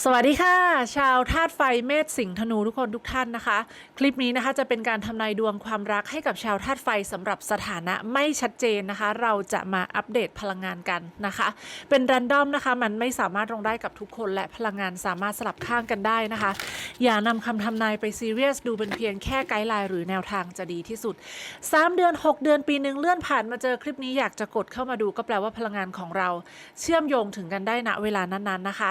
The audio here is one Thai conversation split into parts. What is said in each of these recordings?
สวัสดีค่ะ ชาวธาตุไฟเมษสิงห์ธนูทุกคนทุกท่านนะคะ คลิปนี้นะคะจะเป็นการทำนายดวงความรักให้กับชาวธาตุไฟสำหรับสถานะไม่ชัดเจนนะคะ เราจะมาอัปเดตพลังงานกันนะคะ เป็นรันดอมนะคะมันไม่สามารถลงได้กับทุกคนและพลังงานสามารถสลับข้างกันได้นะคะ อย่านำคำทำนายไปซีเรียสดูเป็นเพียงแค่ไกด์ไลน์หรือแนวทางจะดีที่สุด 3 เดือน 6 เดือนปีหนึ่งเลื่อนผ่านมาเจอคลิปนี้อยากจะกดเข้ามาดูก็แปลว่าพลังงานของเรา เชื่อมโยงถึงกันได้ณเวลานั้นๆนะคะ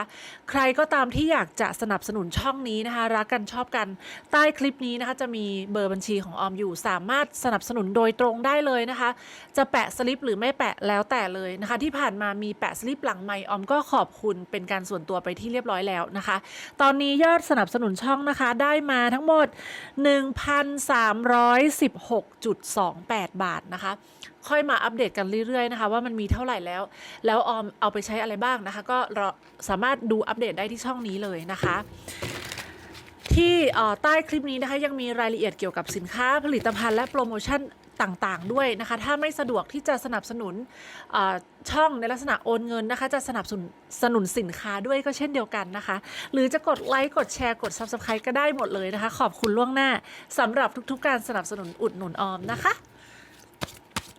ใครก็ตามที่อยากจะสนับสนุนช่องนี้นะคะรักกันชอบกันใต้คลิปนี้นะคะจะมีเบอร์บัญชีของออมอยู่ สามารถสนับสนุนโดยตรงได้เลยนะคะ จะแปะสลิปหรือไม่แปะแล้วแต่เลยนะคะ ที่ผ่านมามีแปะสลิปหลังไมค์ออมก็ขอบคุณเป็นการส่วนตัวไปที่เรียบร้อยแล้วนะคะ ตอนนี้ยอดสนับสนุนช่องนะคะได้มาทั้งหมด 1,316.28 บาทนะคะค่อยมาอัปเดตกันเรื่อยๆนะคะว่ามันมีเท่าไหร่แล้ว แล้วออมเอาไปใช้อะไรบ้างนะคะ ก็รอสามารถดูอัปเดตได้ที่ช่องนี้เลยนะคะที่ใต้คลิปนี้นะคะยังมีรายละเอียดเกี่ยวกับสินค้าผลิตภัณฑ์และโปรโมชั่นต่างๆ ด้วยนะคะ ถ้าไม่สะดวกที่จะสนับสนุนช่องในลักษณะโอนเงินนะคะ จะสนับสนุนสนุนสินค้าด้วยก็เช่นเดียวกันนะคะ หรือจะกดไลค์กดแชร์กด Subscribe ก็ได้หมดเลยนะคะ ขอบคุณล่วงหน้าสำหรับทุกๆ การสนับสนุนอุดหนุนออมนะคะ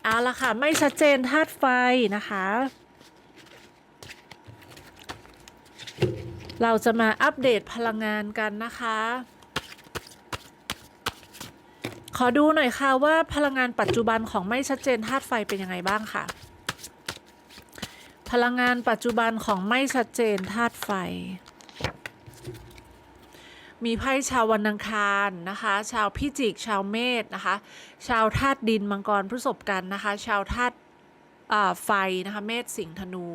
เอาละค่ะ ไม่ชัดเจนธาตุไฟนะคะ เราจะมาอัปเดตพลังงานกันนะคะ ขอดูหน่อยค่ะว่าพลังงานปัจจุบันของไม่ชัดเจนธาตุไฟเป็นยังไงบ้างค่ะ พลังงานปัจจุบันของไม่ชัดเจนธาตุไฟ มีไพ่ชาววันอังคารนะคะ ชาวพิจิก ชาวเมษนะคะ ชาวธาตุดินมังกรพฤษภกันนะคะ ชาวธาตุไฟนะคะเมษสิงห์ธนู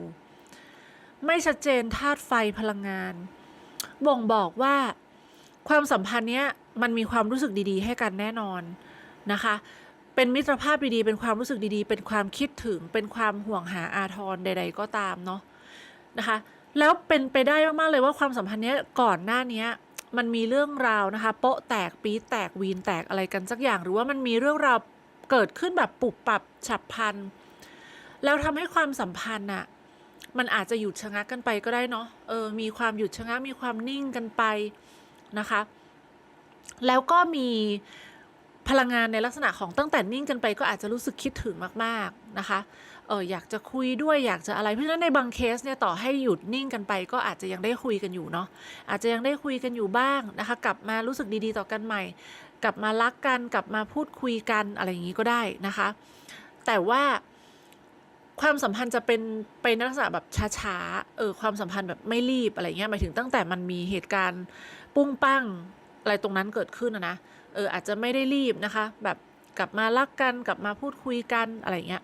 ไม่ชัดเจนธาตุไฟพลังงาน บ่งบอกว่าความสัมพันธ์เนี้ยมันมีความรู้สึกดีๆ ให้กันแน่นอนนะคะ เป็นมิตรภาพดีๆ เป็นความรู้สึกดีๆ เป็นความคิดถึง เป็นความห่วงหาอาทรใด ๆ ก็ตามเนาะนะคะ แล้วเป็นไปได้มากๆเลยว่าความสัมพันธ์เนี้ยก่อนหน้านี้ มันมีเรื่องราวนะคะโปะแตกปีแตกวีนแตกอะไรกันสักอย่างหรือว่ามันมีเรื่องราวเกิดขึ้นแบบปุบปับฉับพลันแล้วทำให้ความสัมพันธ์อะมันอาจจะหยุดชะงักกันไปก็ได้เนาะเออมีความหยุดชะงักมีความนิ่งกันไปนะคะ แล้วก็มีพลังงานในลักษณะของตั้งแต่นิ่งกันไปก็อาจจะรู้สึกคิดถึงมาก ๆนะคะ เอออยากจะคุยด้วยอยากจะอะไร เพราะฉะนั้นในบางเคสเนี่ยต่อให้หยุดนิ่งกันไป ก็อาจจะยังได้คุยกันอยู่เนาะอาจจะยังได้คุยกันอยู่บ้างนะคะ กลับมารู้สึกดีๆต่อกันใหม่ กลับมารักกันกลับมาพูดคุยกันอะไรอย่างนี้ก็ได้นะคะ แต่ว่าความสัมพันธ์จะเป็นเป็นลักษณะแบบช้าๆ เออความสัมพันธ์แบบไม่รีบอะไรเงี้ยหมายถึงตั้งแต่มันมีเหตุการณ์ปุ้งปั้งอะไรตรงนั้นเกิดขึ้นนะเอออาจจะไม่ได้รีบนะคะ แบบกลับมารักกันกลับมาพูดคุยกันอะไรเงี้ย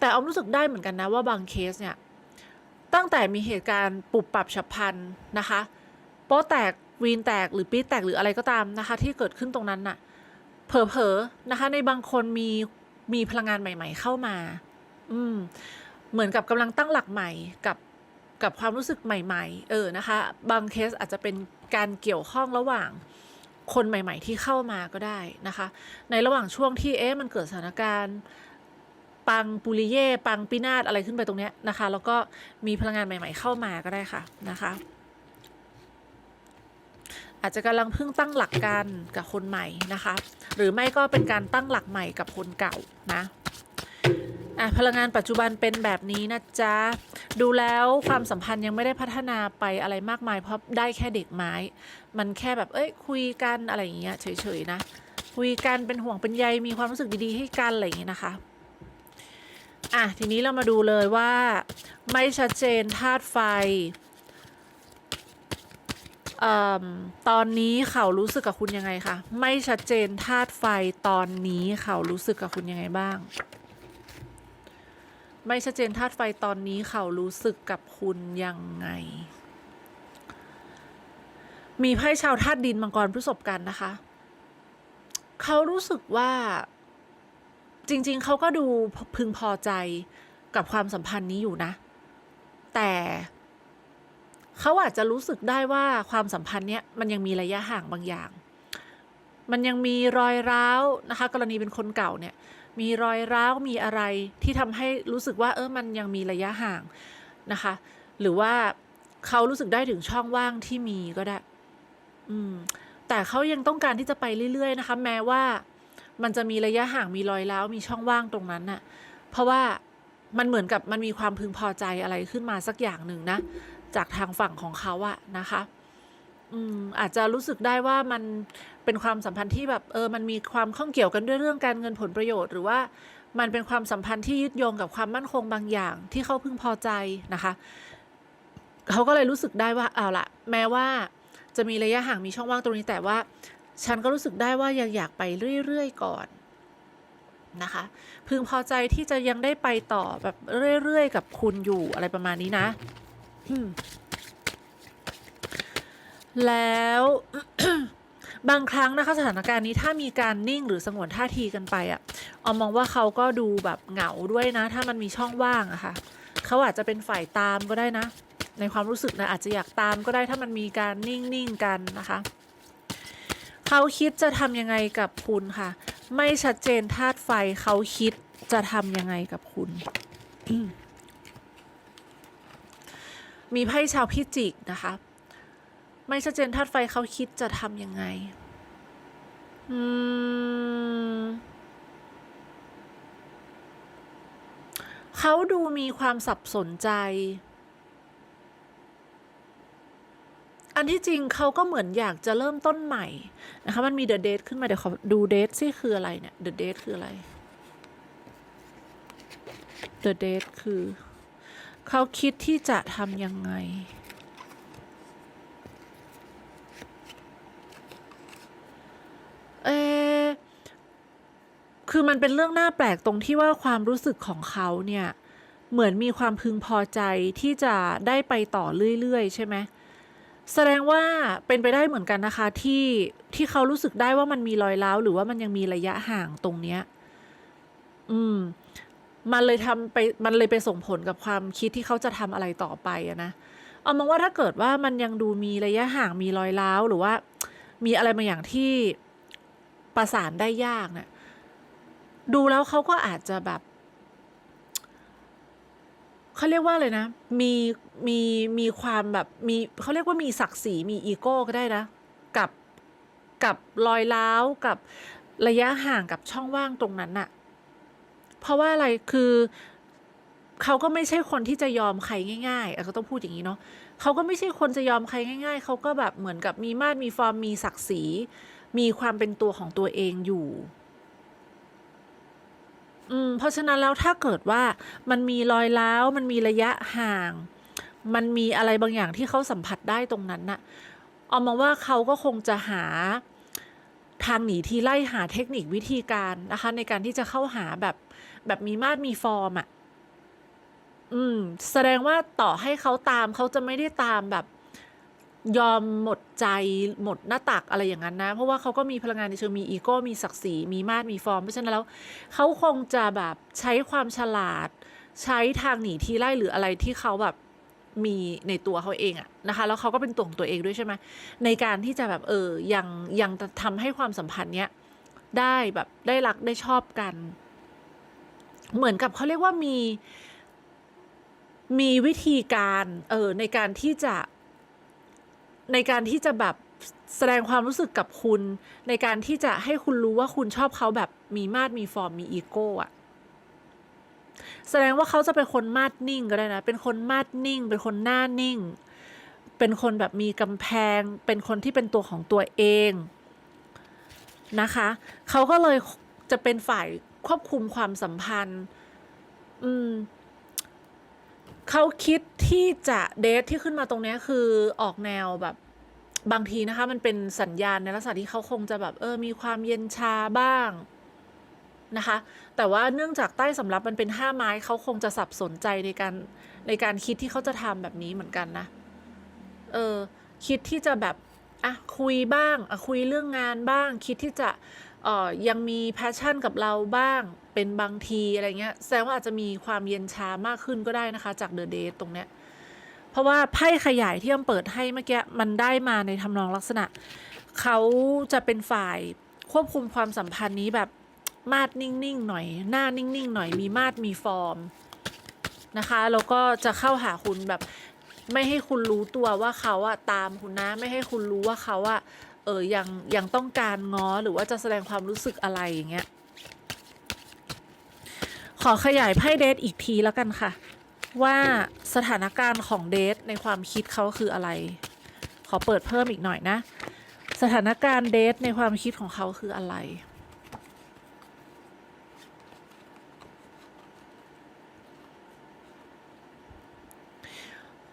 แต่ออมรู้สึกได้เหมือนกันนะว่าบางเคสเนี่ย ตั้งแต่มีเหตุการณ์ปุบปรับฉับพลันนะคะ โป๊แตกวีนแตกหรือปี๊แตกหรืออะไรก็ตามนะคะ ที่เกิดขึ้นตรงนั้นน่ะ เผลอๆนะคะ ในบางคนมีมีพลังงานใหม่ ๆ เข้ามา อืม เหมือนกับกำลังตั้งหลักใหม่กับกับความรู้สึกใหม่ ๆ เออนะคะ บางเคสอาจจะเป็นการเกี่ยวข้องระหว่างคนใหม่ ๆ ที่เข้ามาก็ได้นะคะ ในระหว่างช่วงที่เอ๊ะมันเกิดสถานการณ์ ปังปุริเย่ปังปินาศอะไรขึ้นไปตรงเนี้ยนะคะ แล้วก็มีพลังงานใหม่ ๆ เข้ามาก็ได้ค่ะนะคะ อาจจะกำลังเพิ่งตั้งหลักกันกับคนใหม่นะคะ หรือไม่ก็เป็นการตั้งหลักใหม่กับคนเก่านะอะพลังงานปัจจุบันเป็นแบบนี้นะจ๊ะ ดูแล้วความสัมพันธ์ยังไม่ได้พัฒนาไปอะไรมากมาย เพราะได้แค่เด็กไม้ มันแค่แบบเอ้ยคุยกันอะไรอย่างเงี้ยเฉยๆนะ คุยกันเป็นห่วงเป็นใยมีความรู้สึกดีๆให้กันอะไรอย่างเงี้ยนะคะ อะ ทีนี้เรามาดูเลยว่าไม่ชัดเจนธาตุไฟอตอนนี้เขารู้สึกกับคุณยังไงคะไม่ชัดเจนธาตุไฟตอนนี้เขารู้สึกกับคุณยังไงบ้าง ไม่ชัดเจนธาตุไฟตอนนี้เขารู้สึกกับคุณยังไง มีไพ่ชาวธาตุดินมังกรพฤษภกันนะคะ เขารู้สึกว่า จริง ๆ เขาก็ดูพึงพอใจกับความสัมพันธ์นี้อยู่นะ แต่เขาอาจจะรู้สึกได้ว่าความสัมพันธ์เนี้ยมันยังมีระยะห่างบางอย่าง มันยังมีรอยร้าวนะคะ กรณีเป็นคนเก่าเนี่ย มีรอยร้าวมีอะไรที่ทำให้รู้สึกว่าเออมันยังมีระยะห่างนะคะ หรือว่าเขารู้สึกได้ถึงช่องว่างที่มีก็ได้ อืม แต่เขายังต้องการที่จะไปเรื่อยๆนะคะ แม้ว่า มันจะมีระยะห่างมีรอยร้าวมีช่องว่างตรงนั้นน่ะ เพราะว่ามันเหมือนกับมันมีความพึงพอใจอะไรขึ้นมาสักอย่างหนึ่งนะ จากทางฝั่งของเขาอะนะคะ อืมอาจจะรู้สึกได้ว่ามันเป็นความสัมพันธ์ที่แบบเออ มันมีความข้องเกี่ยวกันด้วยเรื่องการเงินผลประโยชน์หรือว่ามันเป็นความสัมพันธ์ที่ยึดโยงกับความมั่นคงบางอย่างที่เขาพึงพอใจนะคะ เขาก็เลยรู้สึกได้ว่าเอาละแม้ว่าจะมีระยะห่างมีช่องว่างตรงนี้แต่ว่า ฉันก็รู้สึกได้ว่ายังอยากไปเรื่อยๆก่อนนะคะ พึงพอใจที่จะยังได้ไปต่อแบบเรื่อยๆกับคุณอยู่อะไรประมาณนี้นะ แล้วบางครั้งนะคะสถานการณ์นี้ถ้ามีการนิ่งหรือสงวนท่าทีกันไปอะออมมองว่าเขาก็ดูแบบเหงาด้วยนะ ถ้ามันมีช่องว่างอะค่ะเขาอาจจะเป็นฝ่ายตามก็ได้นะ ในความรู้สึกนะอาจจะอยากตามก็ได้ถ้ามันมีการนิ่งๆกันนะคะ เขาคิดจะทำยังไงกับคุณค่ะ ไม่ชัดเจนธาตุไฟเขาคิดจะทำยังไงกับคุณ มีไพ่ชาวพิจิกนะคะ ไม่ชัดเจนธาตุไฟเขาคิดจะทำยังไง อืมเขาดูมีความสับสนใจ อันที่จริงเขาก็เหมือนอยากจะเริ่มต้นใหม่นะคะมันมี the date ขึ้นมาเดี๋ยวขอดู date ซิคืออะไรเนี่ย the date คืออะไร the date คือเขาคิดที่จะทำยังไงเอคือมันเป็นเรื่องน่าแปลกตรงที่ว่าความรู้สึกของเขาเนี่ย เหมือนมีความพึงพอใจที่จะได้ไปต่อเรื่อย ๆ ใช่ไหม แสดงว่าเป็นไปได้เหมือนกันนะคะที่ที่เขารู้สึกได้ว่ามันมีรอยร้าวหรือว่ามันยังมีระยะห่างตรงเนี้ย อืม มันเลยทำไป มันเลยไปส่งผลกับความคิดที่เขาจะทำอะไรต่อไปอะนะเอามองว่าถ้าเกิดว่ามันยังดูมีระยะห่างมีรอยร้าวหรือว่า มีอะไรบางอย่างที่ประสานได้ยากเนะี่ยดูแล้วเขาก็อาจจะแบบ เขาเรียกว่าเลยนะ มีมีมีความแบบมีเขาเรียกว่ามีศักดิ์ศรีมีอีโก้ก็ได้นะ กับกับรอยร้าวกับระยะห่างกับช่องว่างตรงนั้นน่ะ เพราะว่าอะไรคือเขาก็ไม่ใช่คนที่จะยอมใครง่ายๆเออก็ต้องพูดอย่างนี้เนาะเขาก็ไม่ใช่คนจะยอมใครง่าย ๆ เขาก็แบบเหมือนกับมีมาตรมีฟอร์มมีศักดิ์ศรี มีความเป็นตัวของตัวเองอยู่ อืมเพราะฉะนั้นแล้วถ้าเกิดว่ามันมีรอยร้าวมันมีระยะห่าง มันมีอะไรบางอย่างที่เขาสัมผัสได้ตรงนั้นน่ะเอามองว่าเขาก็คงจะหาทางหนีทีไล่หาเทคนิควิธีการนะคะ ในการที่จะเข้าหาแบบแบบมีมาตรมีฟอร์มอะ่ะอืม แสดงว่าต่อให้เขาตามเขาจะไม่ได้ตามแบบ ยอมหมดใจหมดหน้าตักอะไรอย่างนั้นนะ เพราะว่าเขาก็มีพลังงานในเชิงมีอีโก้มีศักดิ์ศรีมีมาตรมีฟอร์ม เพราะฉะนั้นแล้วเขาคงจะแบบใช้ความฉลาด ใช้ทางหนีทีไล่หรืออะไรที่เขาแบบมีในตัวเขาเองอะนะคะแล้วเขาก็เป็นตัวของตัวเองด้วยใช่ไหมในการที่จะแบบเออยังยังทำให้ความสัมพันธ์เนี้ยได้แบบได้รักได้ชอบกัน เหมือนกับเขาเรียกว่ามีมีวิธีการเออในการที่จะ ในการที่จะแบบแสดงความรู้สึกกับคุณ ในการที่จะให้คุณรู้ว่าคุณชอบเขาแบบมีมาดมีฟอร์มมีอีโก้อะแสดงว่าเขาจะเป็นคนมาดนิ่งก็ได้นะ เป็นคนมาดนิ่ง เป็นคนหน้านิ่ง เป็นคนแบบมีกำแพง เป็นคนที่เป็นตัวของตัวเองนะคะ เขาก็เลยจะเป็นฝ่ายควบคุมความสัมพันธ์ อืม เขาคิดที่จะเดทที่ขึ้นมาตรงนี้คือออกแนวแบบบางทีนะคะมันเป็นสัญญาณในลักษณะที่เขาคงจะแบบเออมีความเย็นชาบ้างนะคะ แต่ว่าเนื่องจากใต้สำรับมันเป็นห้าไม้เขาคงจะสับสนใจในการในการคิดที่เขาจะทำแบบนี้เหมือนกันนะ เออคิดที่จะแบบอะคุยบ้างอะคุยเรื่องงานบ้าง คิดที่จะเอ่อยังมีแพชชั่นกับเราบ้าง เป็นบางทีอะไรเงี้ยแสดงว่าอาจจะมีความเย็นชามากขึ้นก็ได้นะคะ จากเดอะเดทตรงเนี้ยเพราะว่าไพ่ขยายที่อำเปิดให้เมื่อกี้มันได้มาในทำนองลักษณะ เขาจะเป็นฝ่ายควบคุมความสัมพันธ์นี้แบบมาดนิ่งๆหน่อย หน้านิ่งๆหน่อยมีมาดมีฟอร์มนะคะแล้วก็จะเข้าหาคุณแบบไม่ให้คุณรู้ตัวว่าเขาอะตามคุณนะไม่ให้คุณรู้ว่าเขาอะเออยังยังต้องการง้อหรือว่าจะแสดงความรู้สึกอะไรอย่างเงี้ย ขอขยายไพ่เดทอีกทีแล้วกันค่ะ ว่าสถานการณ์ของเดทในความคิดเขาคืออะไร ขอเปิดเพิ่มอีกหน่อยนะ สถานการณ์เดทในความคิดของเขาคืออะไร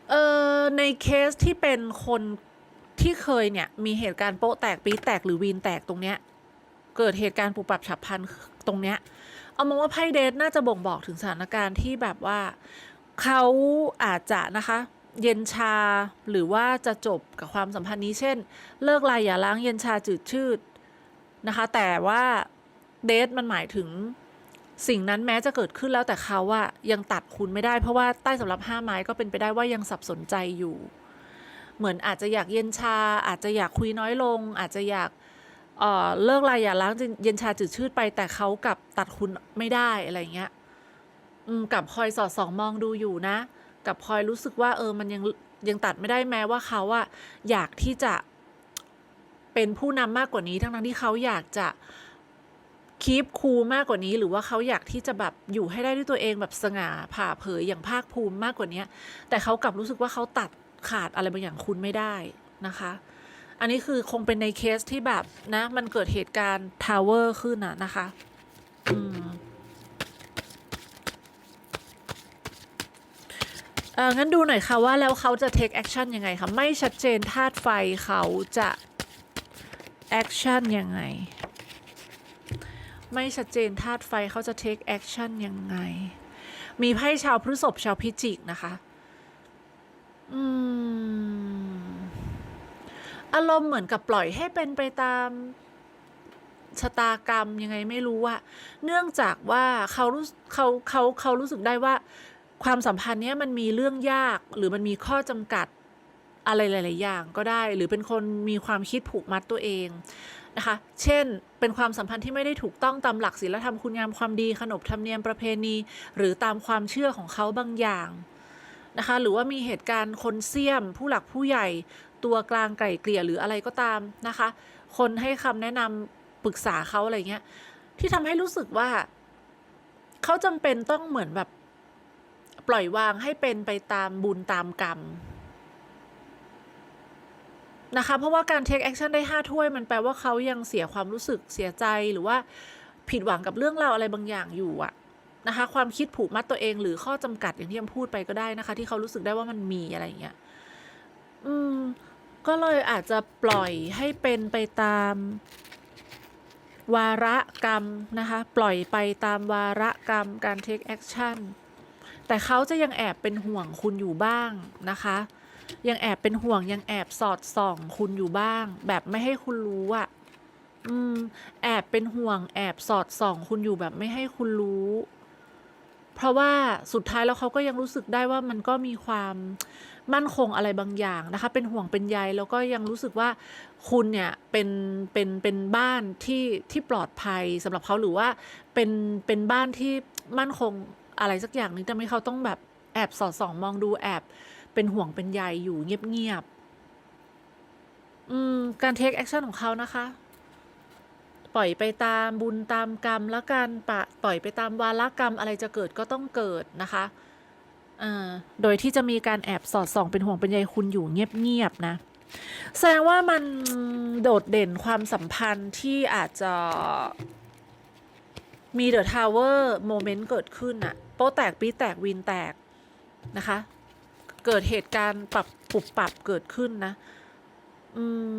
เออในเคสที่เป็นคนที่เคยเนี่ย มีเหตุการณ์โป๊ะแตกปีแตกหรือวีนแตกตรงเนี้ย เกิดเหตุการณ์ปุบปับฉับพลันตรงเนี้ย เอามองว่าไพ่เดทน่าจะบ่งบอกถึงสถานการณ์ที่แบบว่าเขาอาจจะนะคะ เย็นชาหรือว่าจะจบกับความสัมพันธ์นี้เช่น เลิกลายอย่าล้างเย็นชาจืดชืดนะคะ แต่ว่าเดทมันหมายถึงสิ่งนั้นแม้จะเกิดขึ้นแล้วแต่เขาอะยังตัดคุณไม่ได้ เพราะว่าใต้สำหรับห้าไม้ก็เป็นไปได้ว่ายังสับสนใจอยู่ เหมือนอาจจะอยากเย็นชา อาจจะอยากคุยน้อยลง อาจจะอยาก เลิกลายอย่าล้างเย็นชาจืดชืดไป แต่เขากลับตัดคุณไม่ได้อะไรเงี้ยกับคอยสอดส่องมองดูอยู่นะ กับคอยรู้สึกว่า เออมันยังยังตัดไม่ได้แม้ว่าเขาอะอยากที่จะเป็นผู้นำมากกว่านี้ทั้งนั้นที่เขาอยากจะคีปคูลมากกว่านี้ หรือว่าเขาอยากที่จะแบบอยู่ให้ได้ด้วยตัวเองแบบสง่าผ่าเผยอย่างภาคภูมิมากกว่านี้แต่เขากลับรู้สึกว่าเขาตัดขาดอะไรบางอย่างคุณไม่ได้นะคะ อันนี้คือคงเป็นในเคสที่แบบนะ มันเกิดเหตุการณ์ทาวเวอร์ขึ้นอะนะคะ อืมเอองั้นดูหน่อยค่ะว่าแล้วเขาจะ take action ยังไงคะไม่ชัดเจนธาตุไฟเขาจะ action ยังไง ไม่ชัดเจนธาตุไฟเขาจะ take action ยังไง มีไพ่ชาวพฤษภชาวพิจิกนะคะ อืม อารมณ์เหมือนกับปล่อยให้เป็นไปตามชะตากรรมยังไงไม่รู้อะเนื่องจากว่าเขารู้เขาเขาเขารู้สึกได้ว่า ความสัมพันธ์เนี้ยมันมีเรื่องยากหรือมันมีข้อจำกัดอะไรหลาย ๆ อย่างก็ได้ หรือเป็นคนมีความคิดผูกมัดตัวเองนะคะ เช่น เป็นความสัมพันธ์ที่ไม่ได้ถูกต้องตามหลักศีลธรรมคุณงามความดีขนบธรรมเนียมประเพณี หรือตามความเชื่อของเขาบางอย่างนะคะ หรือว่ามีเหตุการณ์คนเสี่ยม ผู้หลักผู้ใหญ่ ตัวกลางไกล่เกลี่ยหรืออะไรก็ตามนะคะ คนให้คำแนะนำปรึกษาเขาอะไรเงี้ย ที่ทำให้รู้สึกว่า เขาจำเป็นต้องเหมือนแบบ ปล่อยวางให้เป็นไปตามบุญตามกรรมนะคะ เพราะว่าการ take action ได้ห้าถ้วย มันแปลว่าเขายังเสียความรู้สึกเสียใจหรือว่าผิดหวังกับเรื่องราวอะไรบางอย่างอยู่อะนะคะ ความคิดผูกมัดตัวเองหรือข้อจำกัดอย่างที่ยมพูดไปก็ได้นะคะ ที่เขารู้สึกได้ว่ามันมีอะไรอย่างเงี้ย อืม ก็เลยอาจจะปล่อยให้เป็นไปตาม วาระกรรมนะคะ ปล่อยไปตามวาระกรรมการ take action แต่เขาจะยังแอบเป็นห่วงคุณอยู่บ้างนะคะ ยังแอบเป็นห่วงยังแอบสอดส่องคุณอยู่บ้าง แบบไม่ให้คุณรู้อะอืม แอบเป็นห่วง แอบสอดส่องคุณอยู่แบบไม่ให้คุณรู้ เพราะว่าสุดท้ายแล้วเขาก็ยังรู้สึกได้ว่ามันก็มีความ มั่นคงอะไรบางอย่างนะคะ เป็นห่วงเป็นใยแล้วก็ยังรู้สึกว่าคุณเนี่ยเป็นเป็นเป็นบ้านที่ที่ปลอดภัยสำหรับเขาหรือว่าเป็นเป็นบ้านที่มั่นคงอะไรสักอย่างนึงแต่ไม่เขาต้องแบบแอบสอดส่องมองดูแอบเป็นห่วงเป็นใยอยู่เงียบๆอืมการเทคแอคชั่นของเขานะคะปล่อยไปตามบุญตามกรรมแล้วกันปะปล่อยไปตามวารกรรมอะไรจะเกิดก็ต้องเกิดนะคะ โดยที่จะมีการแอบสอดส่องเป็นห่วงเป็นใยคุณอยู่เงียบๆนะ แสดงว่ามันโดดเด่นความสัมพันธ์ที่อาจจะมีเดอะทาวเวอร์โมเมนต์เกิดขึ้นอะโป๊แตกปีแตกวินแตกนะคะ เกิดเหตุการณ์ปรับปุบปรับเกิดขึ้นนะ อืม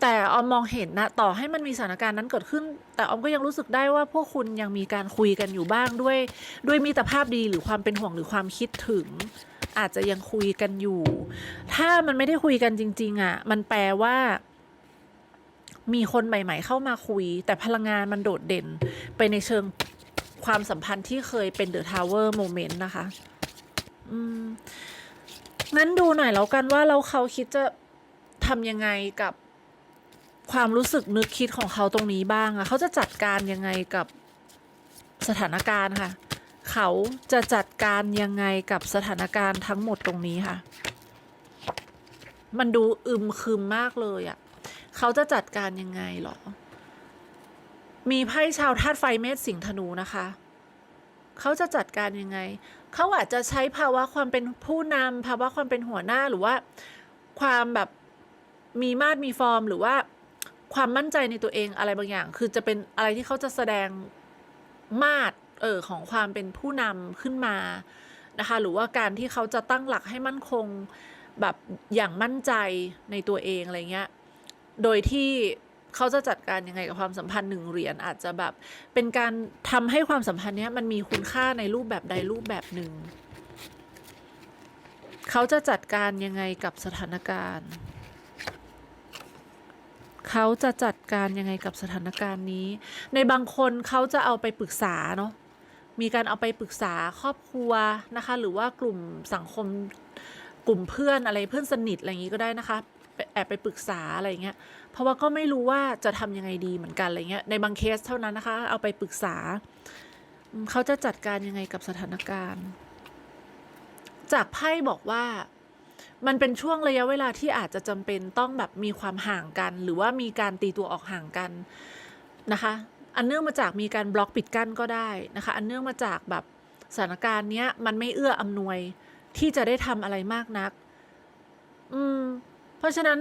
แต่ออมมองเห็นนะต่อให้มันมีสถานการณ์นั้นเกิดขึ้น แต่ออมก็ยังรู้สึกได้ว่าพวกคุณยังมีการคุยกันอยู่บ้างด้วย ด้วยมิตรภาพดีหรือความเป็นห่วงหรือความคิดถึง อาจจะยังคุยกันอยู่ ถ้ามันไม่ได้คุยกันจริง ๆอะมันแปลว่า มีคนใหม่ ๆ เข้ามาคุย แต่พลังงานมันโดดเด่นไปในเชิงความสัมพันธ์ที่เคยเป็นเดอะทาวเวอร์โมเมนต์นะคะ อืมงั้นดูหน่อยแล้วกันว่าแล้วเขาคิดจะทำยังไงกับ ความรู้สึกนึกคิดของเขาตรงนี้บ้างอะเขาจะจัดการยังไงกับสถานการณ์ค่ะ เขาจะจัดการยังไงกับสถานการณ์ทั้งหมดตรงนี้ค่ะ มันดูอึมครึมมากเลยอะ่ะเขาจะจัดการยังไงหรอ มีไพ่ชาวธาตุไฟเมษสิงห์ธนูนะคะเขาจะจัดการยังไง เขาอาจจะใช้ภาวะความเป็นผู้นำภาวะความเป็นหัวหน้าหรือว่า ความแบบมีมาดมีฟอร์มหรือว่า ความมั่นใจในตัวเองอะไรบางอย่าง คือจะเป็นอะไรที่เขาจะแสดงมาดเออของความเป็นผู้นำขึ้นมานะคะ หรือว่าการที่เขาจะตั้งหลักให้มั่นคงแบบอย่างมั่นใจในตัวเองอะไรเงี้ย โดยที่เขาจะจัดการยังไงกับความสัมพันธ์หนึ่งเหรียญอาจจะแบบเป็นการทำให้ความสัมพันธ์เนี้ยมันมีคุณค่าในรูปแบบใดรูปแบบหนึ่ง เขาจะจัดการยังไงกับสถานการณ์ เขาจะจัดการยังไงกับสถานการณ์นี้ ในบางคนเขาจะเอาไปปรึกษาเนาะมีการเอาไปปรึกษาครอบครัวนะคะ หรือว่ากลุ่มสังคมกลุ่มเพื่อนอะไรเพื่อนสนิทอะไรอย่างนี้ก็ได้นะคะแอบไปปรึกษาอะไรอย่างเงี้ย เพราะว่าก็ไม่รู้ว่าจะทำยังไงดีเหมือนกันอะไรเงี้ย ในบางเคสเท่านั้นนะคะ เอาไปปรึกษา เขาจะจัดการยังไงกับสถานการณ์ จากไพ่บอกว่า มันเป็นช่วงระยะเวลาที่อาจจะจำเป็นต้องแบบมีความห่างกัน หรือว่ามีการตีตัวออกห่างกันนะคะ อันเนื่องมาจากมีการบล็อกปิดกั้นก็ได้นะคะ อันเนื่องมาจากแบบสถานการณ์เนี้ยมันไม่เอื้ออำนวยที่จะได้ทำอะไรมากนัก อืม เพราะฉะนั้น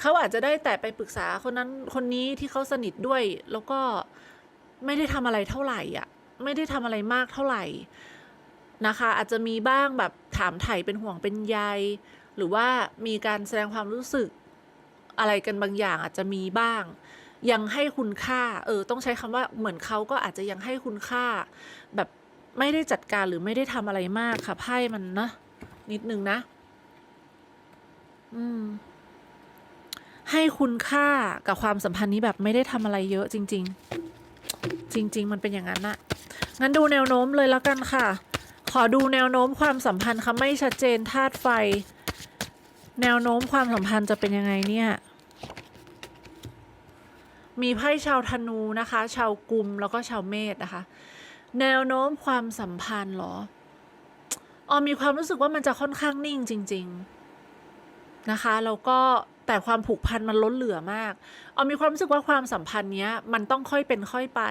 เขาอาจจะได้แต่ไปปรึกษาคนนั้นคนนี้ที่เขาสนิทด้วย แล้วก็ไม่ได้ทำอะไรเท่าไหร่อะ ไม่ได้ทำอะไรมากเท่าไหร่ นะคะ อาจจะมีบ้างแบบถามไถ่เป็นห่วงเป็นใย หรือว่ามีการแสดงความรู้สึกอะไรกันบางอย่างอาจจะมีบ้าง ยังให้คุณค่า เออ ต้องใช้คำว่าเหมือนเขาก็อาจจะยังให้คุณค่า แบบไม่ได้จัดการหรือไม่ได้ทำอะไรมากค่ะไพ่มันนะนิดนึงนะ อืม ให้คุณค่ากับความสัมพันธ์นี้แบบไม่ได้ทำอะไรเยอะจริง ๆ จริง ๆ มันเป็นอย่างนั้นนะงั้นดูแนวโน้มเลยแล้วกันค่ะ ขอดูแนวโน้มความสัมพันธ์ค่ะไม่ชัดเจนธาตุไฟ แนวโน้มความสัมพันธ์จะเป็นยังไงเนี่ยมีไพ่ชาวธนูนะคะ ชาวกุมแล้วก็ชาวเมษนะคะ แนวโน้มความสัมพันธ์หรอออมมีความรู้สึกว่ามันจะค่อนข้างนิ่งจริง ๆนะคะแล้วก็แต่ความผูกพันมันล้นเหลือมากออมมีความรู้สึกว่าความสัมพันธ์เนี้ยมันต้องค่อยเป็นค่อยไป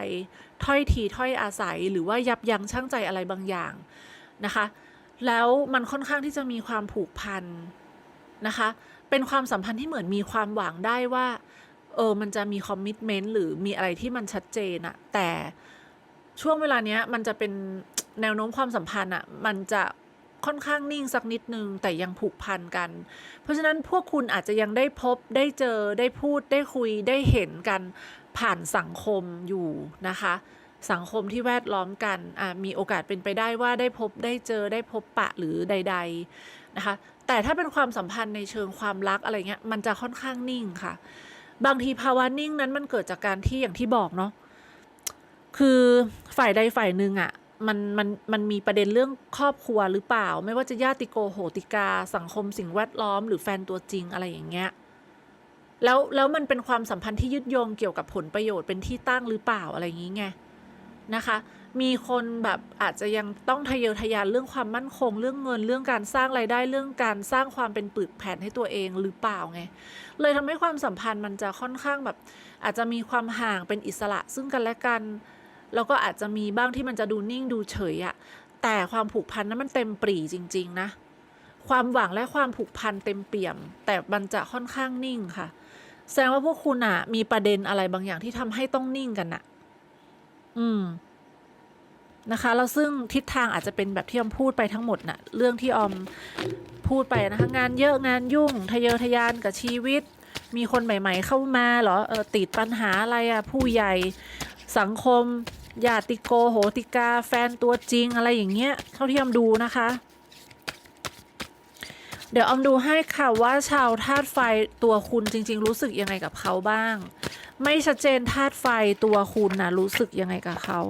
ถ้อยทีถ้อยอาศัยหรือว่ายับยั้งชั่งใจอะไรบางอย่าง นะคะ แล้วมันค่อนข้างที่จะมีความผูกพันนะคะ เป็นความสัมพันธ์ที่เหมือนมีความหวังได้ว่า เออ มันจะมีคอมมิชเมนต์หรือมีอะไรที่มันชัดเจนอะแต่ช่วงเวลาเนี้ยมันจะเป็นแนวโน้มความสัมพันธ์อะมันจะค่อนข้างนิ่งสักนิดนึง แต่ยังผูกพันกัน เพราะฉะนั้นพวกคุณอาจจะยังได้พบได้เจอได้พูดได้คุยได้เห็นกันผ่านสังคมอยู่นะคะ สังคมที่แวดล้อมกันมีโอกาสเป็นไปได้ว่าได้พบได้เจอได้พบปะหรือใด ๆนะคะ แต่ถ้าเป็นความสัมพันธ์ในเชิงความรักอะไรเงี้ยมันจะค่อนข้างนิ่งค่ะ บางทีภาวะนิ่งนั้นมันเกิดจากการที่อย่างที่บอกเนาะคือฝ่ายใดฝ่ายหนึ่งอะ่ะมันมันมันมีประเด็นเรื่องครอบครัวหรือเปล่า ไม่ว่าจะญาติโกโหติกา สังคมสิ่งแวดล้อม หรือแฟนตัวจริงอะไรอย่างเงี้ยแล้วแล้วมันเป็นความสัมพันธ์ที่ยึดโยงเกี่ยวกับผลประโยชน์เป็นที่ตั้งหรือเปล่าอะไรอย่างงี้ไง นะคะ มีคนแบบอาจจะยังต้องทะเยอทะยานเรื่องความมั่นคง เรื่องเงินเรื่องการสร้างไรายได้เรื่องการสร้างความเป็นปึกแผ่นให้ตัวเองหรือเปล่าไง เลยทำให้ความสัมพันธ์มันจะค่อนข้างแบบ อาจจะมีความห่างเป็นอิสระซึ่งกันและกันแล้วก็อาจจะมีบ้างที่มันจะดูนิ่งดูเฉยอะแต่ความผูกพันนั้นมันเต็มปรีจริง ๆ นะ ความหวังและความผูกพันเต็มเปี่ยม แต่มันจะค่อนข้างนิ่งค่ะ แสดงว่าพวกคุณอะมีประเด็นอะไรบางอย่างที่ทำให้ต้องนิ่งกันอะ อืมนะคะแล้วซึ่งทิศทางอาจจะเป็นแบบที่ออมพูดไปทั้งหมดน่ะเรื่องที่ออมพูดไปนะคะงานเยอะงานยุ่งทะเยอทะยานกับชีวิต มีคนใหม่ ๆ เข้ามาเหรอเออติดปัญหาอะไรอะผู้ใหญ่สังคมญาติโกโหติกาแฟนตัวจริงอะไรอย่างเงี้ยเท่าที่ออมดูนะคะ เดี๋ยวออมดูให้ค่ะว่าชาวธาตุไฟตัวคุณจริง ๆ รู้สึกยังไงกับเขาบ้าง ไม่ชัดเจนธาตุไฟตัวคุณนะรู้สึกยังไงกับเขา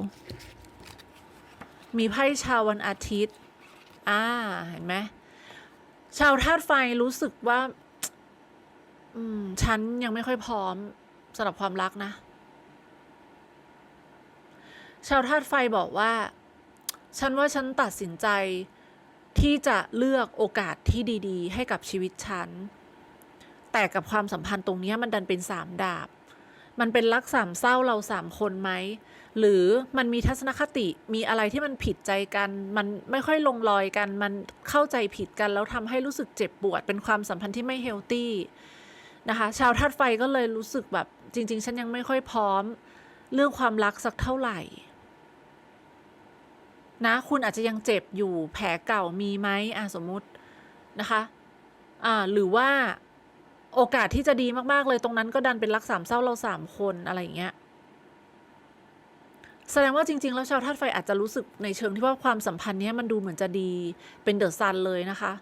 มีไพ่ชาววันอาทิตย์ อ่า เห็นไหมชาวธาตุไฟรู้สึกว่า อืม ฉันยังไม่ค่อยพร้อมสำหรับความรักนะ ชาวธาตุไฟบอกว่า ฉันว่าฉันตัดสินใจที่จะเลือกโอกาสที่ดี ๆ ให้กับชีวิตฉัน แต่กับความสัมพันธ์ตรงนี้มันดันเป็นสามดาบ มันเป็นรักสามเศร้าเราสามคนไหมหรือมันมีทัศนคติมีอะไรที่มันผิดใจกัน มันไม่ค่อยลงรอยกัน มันเข้าใจผิดกันแล้วทำให้รู้สึกเจ็บปวด เป็นความสัมพันธ์ที่ไม่เฮลตี้นะคะชาวธาตุไฟก็เลยรู้สึกแบบจริง ๆ ฉันยังไม่ค่อยพร้อมเรื่องความรักสักเท่าไหร่นะคุณอาจจะยังเจ็บอยู่แผลเก่ามีไหมอะสมมุตินะคะอ่าหรือว่า โอกาสที่จะดีมากๆเลยตรงนั้นก็ดันเป็นรักสามเศร้าเราสามคนอะไรอย่างเงี้ยแสดงว่าจริง ๆ แล้วชาวธาตุไฟอาจจะรู้สึกในเชิงที่ว่าความสัมพันธ์เนี้ยมันดูเหมือนจะดีเป็นเดอะซันเลยนะคะ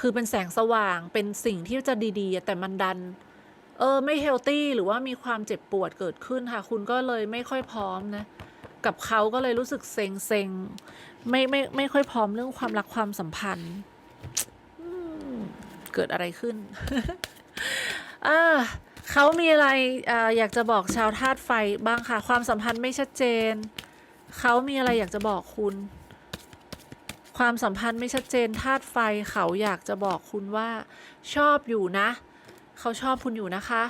คือเป็นแสงสว่างเป็นสิ่งที่จะดีๆ แต่มันดัน เออไม่เฮลตี้หรือว่ามีความเจ็บปวดเกิดขึ้นค่ะ คุณก็เลยไม่ค่อยพร้อมนะ กับเขาก็เลยรู้สึกเซ็งเซ็งไม่ไม่ไม่ค่อยพร้อมเรื่องความรักความสัมพันธ์เกิดอะไรขึ้น อ่าเขามีอะไรออยากจะบอกชาวธาตุไฟบ้างค่ะ ความสัมพันธ์ไม่ชัดเจน เขามีอะไรอยากจะบอกคุณ ความสัมพันธ์ไม่ชัดเจนธาตุไฟเขาอยากจะบอกคุณว่า ชอบอยู่นะ เขาชอบคุณอยู่นะคะ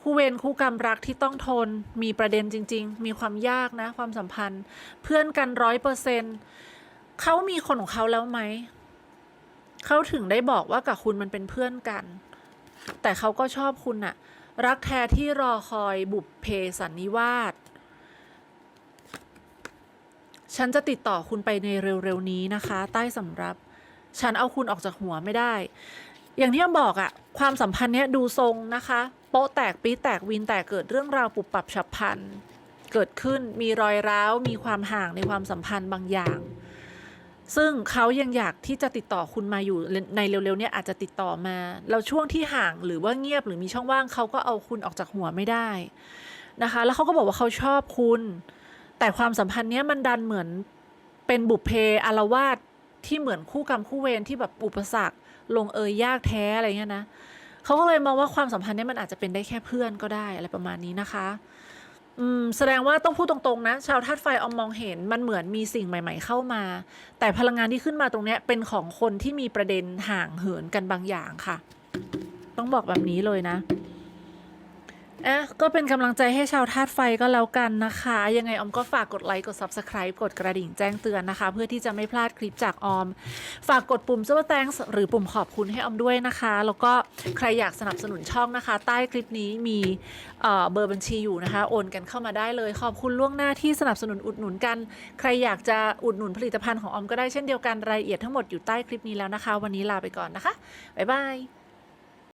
คู่เวรคู่กรรมรักที่ต้องทน มีประเด็นจริง ๆ มีความยากนะ ความสัมพันธ์ เพื่อนกันร้อยเปอร์เซ็นเขามีคนของเขาแล้วไหม เขาถึงได้บอกว่ากับคุณมันเป็นเพื่อนกัน แต่เขาก็ชอบคุณน่ะ รักแท้ที่รอคอยบุพเพสันนิวาสฉันจะติดต่อคุณไปในเร็วๆนี้นะคะ ใต้สำรับ ฉันเอาคุณออกจากหัวไม่ได้ อย่างที่บอกอะความสัมพันธ์เนี้ยดูทรงนะคะ โป๊ะแตกปีแตกวินแตกเกิดเรื่องราวปุบปับฉับพลันเกิดขึ้นมีรอยร้าวมีความห่างในความสัมพันธ์บางอย่าง ซึ่งเขายังอยากที่จะติดต่อคุณมาอยู่ในเร็วๆเนี่ยอาจจะติดต่อมาแล้วช่วงที่ห่างหรือว่าเงียบหรือมีช่องว่างเขาก็เอาคุณออกจากหัวไม่ได้นะคะ แล้วเขาก็บอกว่าเขาชอบคุณ แต่ความสัมพันธ์เนี้ยมันดันเหมือนเป็นบุพเพอารวาสที่เหมือนคู่กรรมคู่เวรที่แบบอุปสรรคลงเอยยากแท้อะไรเงี้ยนะเขาก็เลยมองว่าความสัมพันธ์เนี้มันอาจจะเป็นได้แค่เพื่อนก็ได้อะไรประมาณนี้นะคะ อืมแสดงว่าต้องพูดตรงๆนะ ชาวธาตุไฟออมมองเห็นมันเหมือนมีสิ่งใหม่ ๆ เข้ามา แต่พลังงานที่ขึ้นมาตรงเนี้ยเป็นของคนที่มีประเด็นห่างเหินกันบางอย่างค่ะ ต้องบอกแบบนี้เลยนะ อะก็เป็นกำลังใจให้ชาวธาตุไฟก็แล้วกันนะคะ ยังไงออมก็ฝากกดไลค์กด Subscribe กดกระดิ่งแจ้งเตือนนะคะ เพื่อที่จะไม่พลาดคลิปจากออม ฝากกดปุ่ม Super Thanks หรือปุ่มขอบคุณให้ออมด้วยนะคะ แล้วก็ใครอยากสนับสนุนช่องนะคะ ใต้คลิปนี้มีเเบอร์บัญชีอยู่นะคะ โอนกันเข้ามาได้เลย ขอบคุณล่วงหน้าที่สนับสนุนอุดหนุนกัน ใครอยากจะอุดหนุนผลิตภัณฑ์ของออมก็ได้เช่นเดียวกันรายละเอียดทั้งหมดอยู่ใต้คลิปนี้แล้วนะคะ วันนี้ลาไปก่อนนะคะบ๊ายบาย